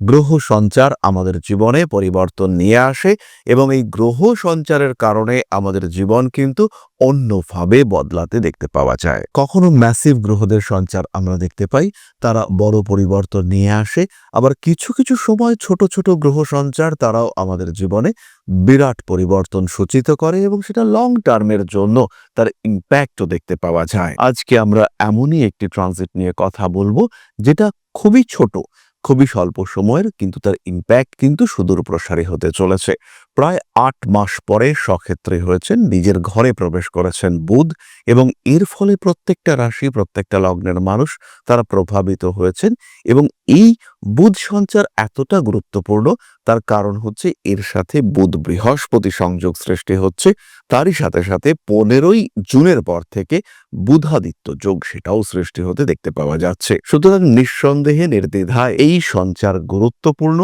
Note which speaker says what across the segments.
Speaker 1: গ্রহ সঞ্চার আমাদের জীবনে পরিবর্তন নিয়ে আসে এবং এই গ্রহ সঞ্চারের কারণে আমাদের জীবন কিন্তু অন্যভাবে বদলাতে দেখতে পাওয়া যায়। কখনো ম্যাসিভ গ্রহদের সঞ্চার আমরা দেখতে পাই, তারা বড় পরিবর্তন নিয়ে আসে, আবার কিছু কিছু সময় ছোট ছোট গ্রহ সঞ্চার তারাও আমাদের জীবনে বিরাট পরিবর্তন সূচিত করে এবং সেটা লং টার্মের জন্য তার ইম্প্যাক্টও দেখতে পাওয়া যায়। আজকে আমরা এমনই একটি ট্রানজিট নিয়ে কথা বলব, যেটা খুবই ছোট খুবই স্বল্প সময়ের, কিন্তু তার ইম্প্যাক্ট কিন্তু সুদূর প্রসারী হতে চলেছে। প্রায় আট মাস পরে সক্ষেত্রে হয়েছেন, নিজের ঘরে প্রবেশ করেছেন বুধ এবং এর ফলে প্রত্যেকটা রাশি, প্রত্যেকটা লগ্নের মানুষ তারা প্রভাবিত হয়েছেন এবং এই বুধ সঞ্চার এতটা গুরুত্বপূর্ণ, তার কারণ হচ্ছে এর সাথে বুধ বৃহস্পতি সংযোগ সৃষ্টি হচ্ছে। তারই সাথে সাথে পনেরোই জুনের পর থেকে বুধাদিত্য যোগ সেটাও সৃষ্টি হতে দেখতে পাওয়া যাচ্ছে। সুতরাং নিঃসন্দেহে নির্দ্বিধায় এই সঞ্চার গুরুত্বপূর্ণ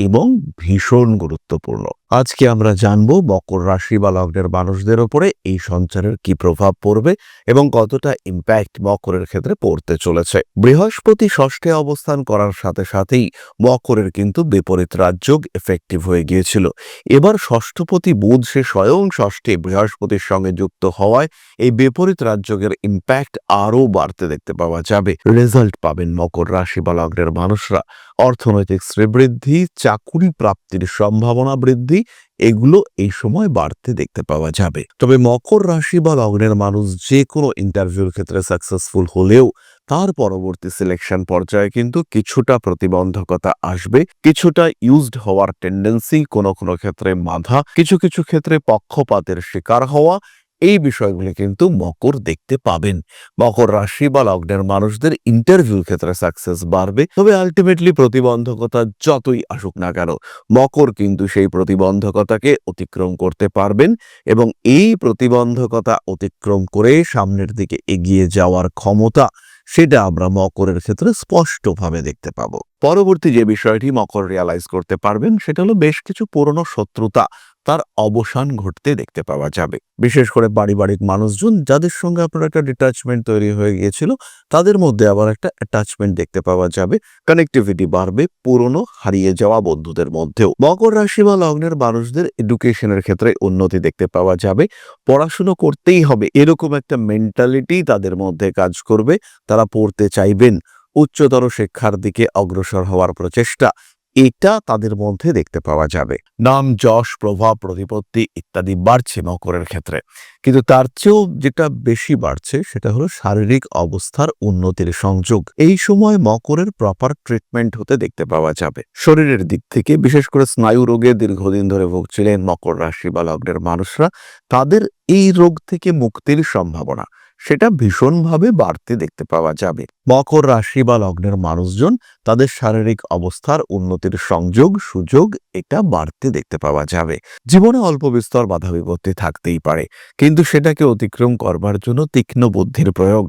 Speaker 1: এবং ভীষণ গুরুত্বপূর্ণ। আজকে আমরা জানব মকর রাশি বা লগ্নের মানুষদের ওপরে এই সঞ্চারের কি প্রভাব পড়বে এবং কতটা ইম্প্যাক্ট মকরের ক্ষেত্রে পড়তে চলেছে। বৃহস্পতি ষষ্ঠে অবস্থান করার সাথে সাথেই মকরের কিন্তু বিপরীত রাজযোগ এফেক্টিভ হয়ে গিয়েছিল। এবার ষষ্ঠপতি বুধ সে স্বয়ং ষষ্ঠে বৃহস্পতির সঙ্গে যুক্ত হওয়ায় এই বিপরীত রাজযোগের ইম্প্যাক্ট আরও বাড়তে দেখতে পাওয়া যাবে। রেজাল্ট পাবেন মকর রাশি বা লগ্নের মানুষরা। অর্থনৈতিক শ্রীবৃদ্ধি চাকুরি প্রাপ্তির সম্ভাবনা বৃদ্ধি, এগুলো এই সময় বাড়তে দেখতে পাওয়া যাবে। তবে মকর রাশি বা লগ্নের মানুষ যে কোনো ইন্টারভিউর ক্ষেত্রে সাকসেসফুল হলেও তার পরবর্তী সিলেকশন পর্যায়ে কিন্তু কিছুটা প্রতিবন্ধকতা আসবে, কিছুটা ইউজড হওয়ার টেন্ডেন্সি কোনো কোনো ক্ষেত্রে বাধা, কিছু কিছু ক্ষেত্রে পক্ষপাতের শিকার হওয়া এই বিষয়গুলি কিন্তু মকর দেখতে পাবেন। মকর রাশি বা লগ্নের মানুষদের ইন্টারভিউর ক্ষেত্রে সাকসেস বাড়বে। তবে আলটিমেটলি প্রতিবন্ধকতা যতই আসুক না কেন, মকর কিন্তু সেই প্রতিবন্ধকতাকে অতিক্রম করতে পারবেন এবং এই প্রতিবন্ধকতা অতিক্রম করে সামনের দিকে এগিয়ে যাওয়ার ক্ষমতা সেটা আমরা মকরের ক্ষেত্রে স্পষ্টভাবে দেখতে পাবো। পরবর্তী যে বিষয়টি মকর রিয়ালাইজ করতে পারবেন, সেটা হলো বেশ কিছু পুরনো শত্রুতা তার অবসান ঘটতে দেখতে পাওয়া যাবে। বিশেষ করে পারিবারিক মানুষজন যাদের সঙ্গে আপনার একটা ডিটাচমেন্ট তৈরি হয়ে গিয়েছিল, তাদের মধ্যে আবার একটা অ্যাটাচমেন্ট দেখতে পাওয়া যাবে। কানেক্টিভিটি বাড়বে পুরনো হারিয়ে যাওয়া বন্ধুদের মধ্যেও। মকর রাশি বা লগ্নের মানুষদের এডুকেশনের ক্ষেত্রে উন্নতি দেখতে পাওয়া যাবে। পড়াশুনো করতেই হবে, এরকম একটা মেন্টালিটি তাদের মধ্যে কাজ করবে। তারা পড়তে চাইবেন। উচ্চতর শিক্ষার দিকে অগ্রসর হওয়ার প্রচেষ্টা। এটা তাদের মধ্যে দেখতে পাওয়া যাবে। নাম, যশ, প্রভাব, প্রতিপত্তি ইত্যাদি বাড়ছে মকরের ক্ষেত্রে। কিন্তু তার চেয়েও যেটা বেশি বাড়ছে সেটা হলো শারীরিক অবস্থার উন্নতির সংযোগ। এই সময় মকরের প্রপার ট্রিটমেন্ট হতে দেখতে পাওয়া যাবে। শরীরের দিক থেকে বিশেষ করে স্নায়ু রোগে দীর্ঘদিন ধরে ভুগছিলেন মকর রাশি বা লগ্নের মানুষরা। তাদের এই রোগ থেকে মুক্তির সম্ভাবনা। সেটা ভীষণভাবে বাড়তে দেখতে পাওয়া যাবে। মকর রাশি বা লগ্নের মানুষজন তাদের শারীরিক অবস্থার উন্নতির সংযোগ, সুযোগ এটা বাড়তে দেখতে পাওয়া যাবে। জীবনে অল্প বিস্তর বাধা বিপত্তি থাকতেই পারে, কিন্তু সেটাকে অতিক্রম করবার জন্য তীক্ষ্ণ বুদ্ধির প্রয়োগ,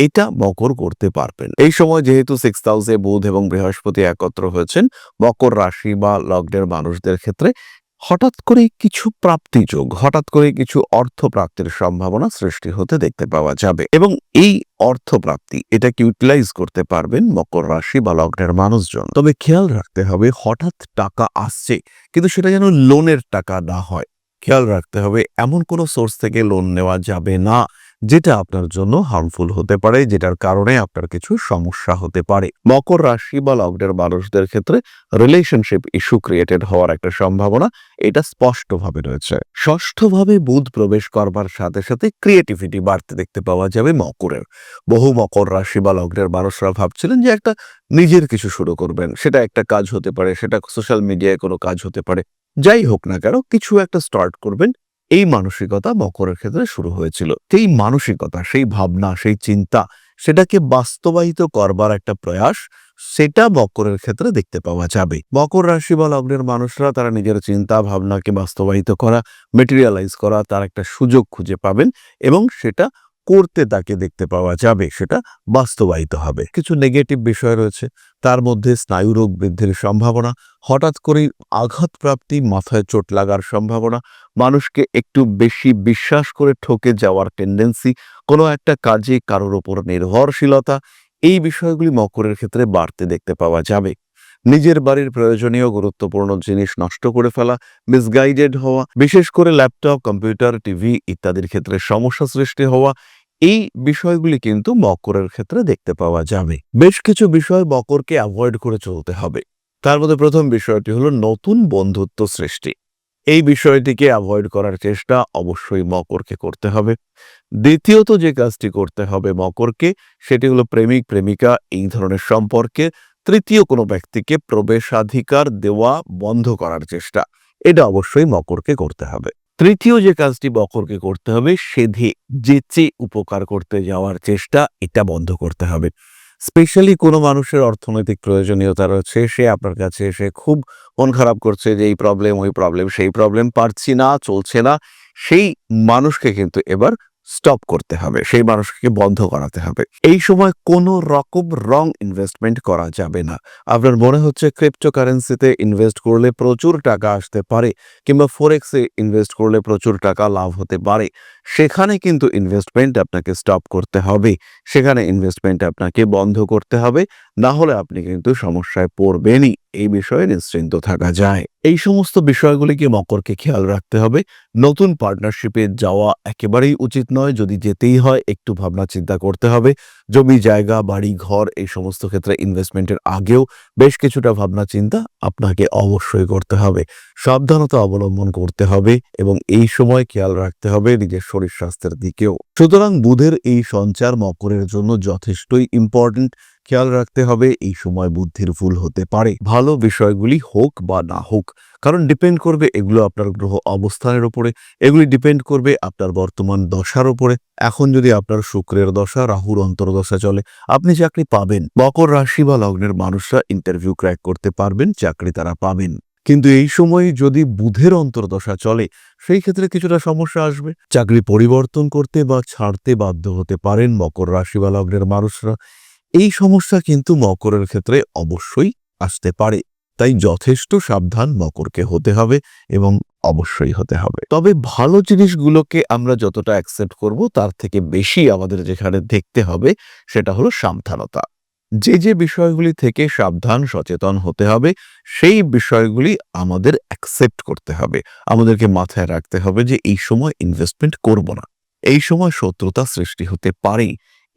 Speaker 1: এটা মকর করতে পারবেন। এই সময় যেহেতু সিক্স হাউসে বুধ এবং বৃহস্পতি একত্র হয়েছেন, মকর রাশি বা লগ্নের মানুষদের ক্ষেত্রে হঠাৎ করে কিছু প্রাপ্তি যোগ, হঠাৎ করে কিছু অর্থ প্রাপ্তির সম্ভাবনা সৃষ্টি হতে দেখতে পাওয়া যাবে। এবং এই অর্থ প্রাপ্তি এটাকে ইউটিলাইজ করতে পারবেন মকর রাশি বা লগ্নের মানুষজন? তবে খেয়াল রাখতে হবে, হঠাৎ টাকা আসছে, কিন্তু সেটা যেন লোনের টাকা না হয়। খেয়াল রাখতে হবে, এমন কোনো সোর্স থেকে লোন নেওয়া যাবে না। যেটা আপনার জন্য হার্মফুল হতে পারে, যেটার কারণে আপনার কিছু সমস্যা হতে পারে। মকর রাশি বা লগ্নের মানুষদের ক্ষেত্রে রিলেশনশিপ ইস্যু ক্রিয়েটেড হওয়ার একটা সম্ভাবনা, এটা স্পষ্টভাবে রয়েছে। ষষ্ঠভাবে বুধ প্রবেশ করবার সাথে সাথে ক্রিয়েটিভিটি বাড়তে দেখতে পাওয়া যাবে মকরের। বহু মকর রাশি বা লগ্নের মানুষরা ভাবছিলেন যে একটা নিজের কিছু শুরু করবেন, সেটা একটা কাজ হতে পারে, সেটা সোশ্যাল মিডিয়ায় কোনো কাজ হতে পারে। যাই হোক না কেন, কিছু একটা স্টার্ট করবেন এই মানসিকতা মকরের ক্ষেত্রে শুরু হয়েছিল। সেই মানসিকতা, সেই ভাবনা, সেই চিন্তা, সেটাকে বাস্তবায়িত করবার একটা প্রয়াস, সেটা মকরের ক্ষেত্রে দেখতে পাওয়া যাবে। মকর রাশি বা লগ্নের মানুষরা, তারা নিজের চিন্তা, ভাবনাকে বাস্তবায়িত করা মেটেরিয়ালাইজ করা, তার একটা সুযোগ খুঁজে পাবেন এবং সেটা করতে তাকে দেখতে পাওয়া যাবে, সেটা বাস্তবায়িত হবে। কিছু নেগেটিভ বিষয় রয়েছে, তার মধ্যে স্নায়ুরোগ বৃদ্ধির সম্ভাবনা, হঠাৎ করেই আঘাতপ্রাপ্তি, মাথায় চোট লাগার সম্ভাবনা, মানুষকে একটু বেশি বিশ্বাস করে ঠকে যাওয়ার টেন্ডেন্সি কোনো একটা কাজে কারোর ওপর নির্ভরশীলতা, এই বিষয়গুলি মকরের ক্ষেত্রে বাড়তে দেখতে পাওয়া যাবে। নিজের বাড়ির প্রয়োজনীয় গুরুত্বপূর্ণ জিনিস নষ্ট করে ফেলা মিসগাইডেড হওয়া, বিশেষ করে ল্যাপটপ কম্পিউটার টিভি ইত্যাদির ক্ষেত্রে সমস্যা সৃষ্টি হওয়া, এই বিষয়গুলি কিন্তু মকরের ক্ষেত্রে দেখতে পাওয়া যাবে। বেশ কিছু বিষয় মকরকে অ্যাভয়েড করে চলতে হবে। তার মধ্যে প্রথম বিষয়টি হলো নতুন বন্ধুত্ব সৃষ্টি। এই বিষয়টিকে অ্যাভয়েড করার চেষ্টা অবশ্যই মকরকে করতে হবে। দ্বিতীয়ত যে কাজটি করতে হবে মকরকে, সেটি হলো প্রেমিক, প্রেমিকা, এই ধরনের সম্পর্কে তৃতীয় কোনো ব্যক্তিকে প্রবেশাধিকার দেওয়া বন্ধ করার চেষ্টা। এটা অবশ্যই মকরকে করতে হবে। তৃতীয় যে কাজটি মকরকে করতে হবে, সেধে যেচে উপকার করতে যাওয়ার চেষ্টা, এটা বন্ধ করতে হবে। স্পেশালি কোনো মানুষের অর্থনৈতিক প্রয়োজনীয়তা রয়েছে, সে আপনার কাছে এসে খুব মন খারাপ করছে যে, এই প্রবলেম ওই প্রবলেম সেই প্রবলেম পারছি না, চলছে না। সেই মানুষকে কিন্তু এবার স্টপ করতে হবে, সেই মানুষকে বন্ধ করাতে হবে। এই সময় কোনো রকম রং ইনভেস্টমেন্ট করা যাবে না। আপনার মনে হচ্ছে ক্রিপ্টোকারেন্সিতে ইনভেস্ট করলে প্রচুর টাকা আসতে পারে, কিংবা ফোরেক্সে ইনভেস্ট করলে প্রচুর টাকা লাভ হতে পারে। সেখানে কিন্তু ইনভেস্টমেন্ট আপনাকে স্টপ করতে হবে। সেখানে ইনভেস্টমেন্ট আপনাকে বন্ধ করতে হবে। না হলে আপনি কিন্তু সমস্যায় পড়বেনই। এই বিষয়ে নিশ্চিন্ত থাকা যায়। এই সমস্ত বিষয়গুলিকে মকরকে খেয়াল রাখতে হবে। নতুন পার্টনারশিপে যাওয়া একেবারেই উচিত নয়। যদি যেতেই হয়, একটু ভাবনা চিন্তা করতে হবে। জমি, জায়গা, বাড়ি, ঘর এই সমস্ত ক্ষেত্রে ইনভেস্টমেন্টের আগেও বেশ কিছুটা ভাবনা, চিন্তা আপনাকে অবশ্যই করতে হবে। সাবধানতা অবলম্বন করতে হবে এবং এই সময় খেয়াল রাখতে হবে নিজের শরীর স্বাস্থ্যের দিকেও। সুতরাং বুধের এই সঞ্চার মকরের জন্য যথেষ্টই ইম্পর্ট্যান্ট খেয়াল রাখতে হবে, এই সময় বুদ্ধির ভুল হতে পারে। ভালো বিষয়গুলি হোক বা না হোক, কারণ ডিপেন্ড করবে এগুলো আপনার গ্রহ অবস্থানের উপরে এগুলি ডিপেন্ড করবে আপনার বর্তমান দশার উপরে এখন যদি আপনার শুক্রের দশা, রাহুর অন্তর্দশা চলে, আপনি চাকরি পাবেন। মকর রাশি বা লগ্নের মানুষরা ইন্টারভিউ ক্র্যাক করতে পারবেন, চাকরি তারা পাবেন। কিন্তু এই সময় যদি বুধের অন্তর্দশা চলে, সেই ক্ষেত্রে কিছুটা সমস্যা আসবে। চাকরি পরিবর্তন করতে বা ছাড়তে বাধ্য হতে পারেন মকর রাশি বা লগ্নের মানুষরা। এই সমস্যা কিন্তু মকরের ক্ষেত্রে অবশ্যই আসতে পারে। তাই যথেষ্ট সাবধান মকরকে হতে হবে এবং অবশ্যই হতে হবে। তবে ভালো জিনিসগুলোকে আমরা যতটা অ্যাকসেপ্ট করব, তার থেকে বেশি আমাদের যেখানে দেখতে হবে, সেটা হলো সাবধানতা। যে যে বিষয়গুলি থেকে সাবধান, সচেতন হতে হবে, সেই বিষয়গুলি আমাদের অ্যাকসেপ্ট করতে হবে। আমাদেরকে মাথায় রাখতে হবে যে এই সময় ইনভেস্টমেন্ট করব না। এই সময় শত্রুতা সৃষ্টি হতে পারে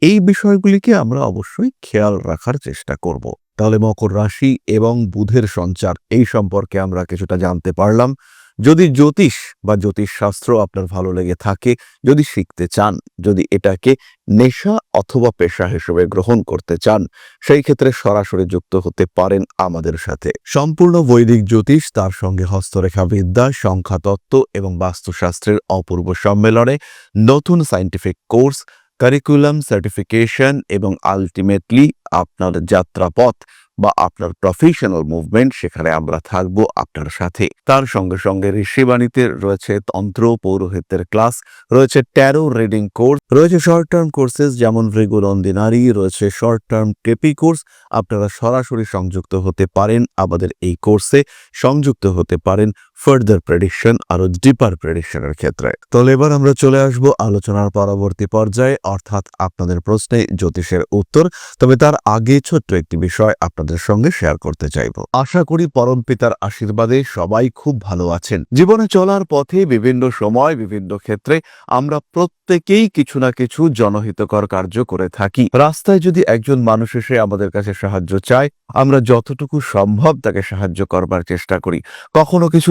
Speaker 1: এই বিষয়গুলিকে আমরা অবশ্যই খেয়াল রাখার চেষ্টা করব। তাহলে মকর রাশি এবং বুধের সঞ্চার এই সম্পর্কে আমরা কিছুটা জানতে পারলাম। যদি জ্যোতিষ বা জ্যোতিষ শাস্ত্র আপনার ভালো লেগে থাকে, যদি শিখতে চান, যদি এটাকে নেশা অথবা পেশা হিসেবে গ্রহণ করতে চান, সেই ক্ষেত্রে সরাসরি যুক্ত হতে পারেন আমাদের সাথে। সম্পূর্ণ বৈদিক জ্যোতিষ, তার সঙ্গে হস্তরেখা বিদ্যা, সংখ্যাতত্ত্ব এবং বাস্তুশাস্ত্রের অপূর্ব সম্মেলনে নতুন সায়েন্টিফিক কোর্স কারিকুলাম সার্টিফিকেশন এবং আলটিমেটলি আপনার যাত্রাপথ বা আপনার প্রফেশনাল মুভমেন্ট সেখানে আমরা থাকব আপনার সাথে। তার সঙ্গে সঙ্গে ঋষিবাণীতে রয়েছে তন্ত্র পৌরোহিত্যের ক্লাস রয়েছে ট্যারো রিডিং কোর্স রয়েছে শর্ট টার্ম কোর্সেস যেমন ভৃগুনন্দিনারী, রয়েছে শর্ট টার্ম কেপি কোর্স আপনারা সরাসরি সংযুক্ত হতে পারেন, আমাদের এই কোর্সে সংযুক্ত হতে পারেন। ফার্দার প্রেডিকশন আরও ডিপার প্রেডিকশনের ক্ষেত্রে। তাহলে এবার আমরা চলে আসব আলোচনার পরবর্তী পর্যায়ে, অর্থাৎ আপনাদের প্রশ্নে জ্যোতিষের উত্তর। তবে তার আগে ছোট্ট একটি বিষয় আপনাদের সঙ্গে শেয়ার করতে চাইব। আশা করি পরম পিতার আশীর্বাদে সবাই খুব ভালো আছেন। জীবনে চলার পথে বিভিন্ন সময়, বিভিন্ন ক্ষেত্রে আমরা প্রত্যেকেই কিছু না কিছু জনহিতকর কার্য করে থাকি। রাস্তায় যদি একজন মানুষ এসে আমাদের কাছে সাহায্য চায়, আমরা যতটুকু সম্ভব তাকে সাহায্য করবার চেষ্টা করি। কখনো কিছু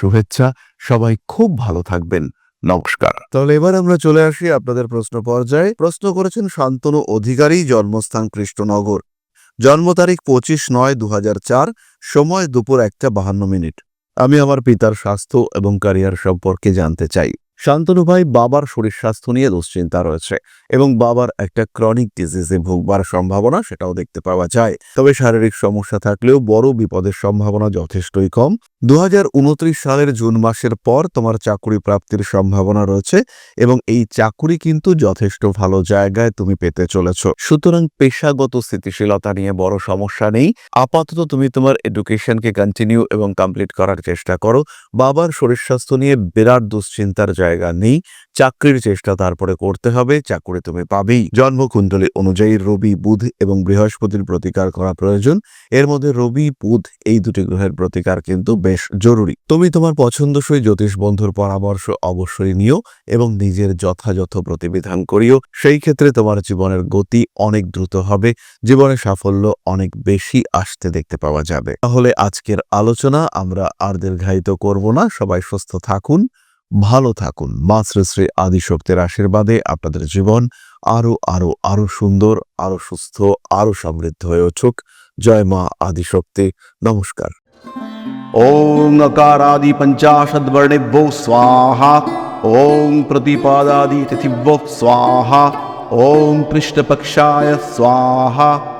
Speaker 1: শুভেচ্ছা। সবাই খুব ভালো থাকবেন। নমস্কার। তাহলে এবার আমরা চলে আসি আপনাদের প্রশ্ন পর্যায়ে। প্রশ্ন করেছেন শান্তনু অধিকারী, জন্মস্থান কৃষ্ণনগর। জন্ম তারিখ পঁচিশ নয় দু সময় দুপুর একটা বাহান্ন মিনিট। আমি আমার পিতার স্বাস্থ্য এবং ক্যারিয়ার সম্পর্কে জানতে চাই। শান্তনু ভাই বাবার শরীর স্বাস্থ্য নিয়ে দুশ্চিন্তা রয়েছে এবং বাবার একটা ক্রনিক ডিজিজে ভুগবার সম্ভাবনা সেটাও দেখতে পাওয়া যায়। তবে শারীরিক সমস্যা থাকলেও বড় বিপদের সম্ভাবনা যথেষ্টই কম। দু হাজার উনত্রিশ সালের জুন মাসের পর তোমার চাকুরি প্রাপ্তির সম্ভাবনা রয়েছে এবং এই চাকুরি কিন্তু যথেষ্ট ভালো জায়গায় তুমি পেতে চলেছ। সুতরাং পেশাগত স্থিতিশীলতা নিয়ে বড় সমস্যা নেই। আপাতত তুমি তোমার এডুকেশনকে কন্টিনিউ এবং কমপ্লিট করার চেষ্টা করো। বাবার শরীর স্বাস্থ্য নিয়ে বিরাট দুশ্চিন্তার জায়গা নেই, চাকরির চেষ্টা তারপরে করতে হবে, চাকরি তুমি পাবেই। জন্মকুণ্ডলী অনুযায়ী রবি, বুধ এবং বৃহস্পতির প্রতিকার করা প্রয়োজন। এর মধ্যে রবি, বুধ এই দুটি গ্রহের প্রতিকার কিন্তু বেশ জরুরি। তুমি তোমার পছন্দসই জ্যোতিষ বন্ধুর পরামর্শ অবশ্যই নিও এবং নিজের যথাযথ প্রতিবিধান করিও। সেই ক্ষেত্রে তোমার জীবনের গতি অনেক দ্রুত হবে জীবনে সাফল্য অনেক বেশি আসতে দেখতে পাওয়া যাবে। তাহলে আজকের আলোচনা আমরা আর দীর্ঘায়িত করব না। সবাই সুস্থ থাকুন। ভালো থাকুন। মাসরেশ্রী আদিশক্তির আশীর্বাদে আপনাদের জীবন আরও আরও আরও সুন্দর আরও সুস্থ আরও সমৃদ্ধ হয়ে উঠুক। জয় মা আদিশক্তি। নমস্কার।
Speaker 2: ওং আকারাদি পঞ্চাশদ বো স্বাহা। ওং প্রতিপাদাদি তিথিভ্যো স্বাহা। ওং পৃষ্ঠপক্ষায় স্বাহা।